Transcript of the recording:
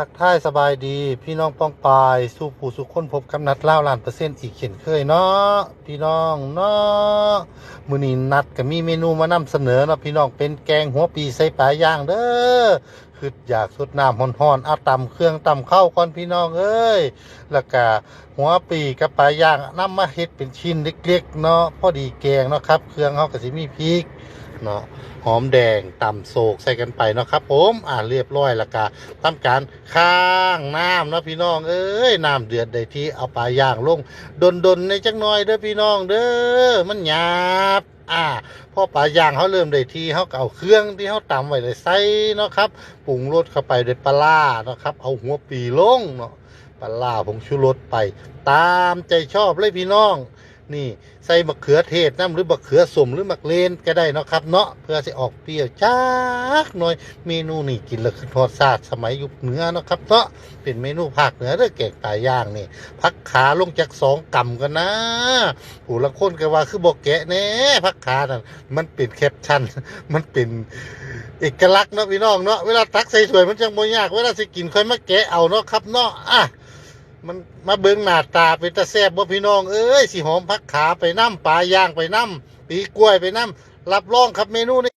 ทักทายสบายดีพี่น้องป้องปายสู้ผู้สุขคนพบกับนัดเล่าล้านเปอร์เซ็นต์อีกเขียนเคยเนาะพี่น้องเนาะมื้อนี้นัดก็มีเมนูมานำเสนอเนาะพี่น้องเป็นแกงหัวปีใส่ปลาย่างเด้อคืออยากสดน้ำฮ้อนๆเอาตำเครื่องตำเข้าวก่อนพี่น้องเอ้ยแล้วก็หัวปีกับปลาย่างนำมาเฮ็ดเป็นชิ้นเล็กๆเนาะพอดีแกงเนาะครับ เครื่องเฮาก็สิมีพริก เนาะหอมแดงต่ำโศกใส่กันไปเนาะครับผมอ่าเรียบร้อยแล้วก็ทำการข้างน้ำเนาะพี่น้องเอ้ยน้ำเดือดได้ที่เอาปลาย่างลงดนดนๆในจักหน่อยเด้อพี่น้องเด้อมันหยาบอ่าพอปลาย่างเขาเริ่มได้ที่เขาเอาเครื่องที่เขาตำไว้เลยใส่เนาะครับปรุงรสเข้าไปด้วยปลาเนาะครับเอาหัวปีลงเนาะปลาร้าผงชูรสไป ตามใจชอบเลยพี่น้อง นี่ใส่มะเขือเทศน้ำหรือมะเขือสมหรือมะเลนก็ได้เนาะครับเนาะเพื่อจะออกเปรี้ยวจ้ากหน่อยเมนูนี่กินแล้วคือทอดซาดสมัยยุคเหนือเนาะครับเนาะเป็นเมนูภาคเหนือเด้อแกงปลาย่างนี่พักขาลงจากสองกำกันนะผู้ละคนก็ว่าคือบอกแกะแน่พักขานั่นมันเป็นแคปชั่นมันเป็นเอกลักษณ์เนาะพี่น้องเนาะเวลาตักใส่ถ้วยมันจังบ่ยากเวลาสิกินค่อยมาแกะเอาเนาะครับเนาะอะ มันมาเบิ่งหน้าตาเป็นตาแซ่บบ่พี่น้องเอ้ยสิหอมพักขาไปน้ำปลาย่างไปน้ำปีกล้วยไปน้ำรับรองครับเมนูนี้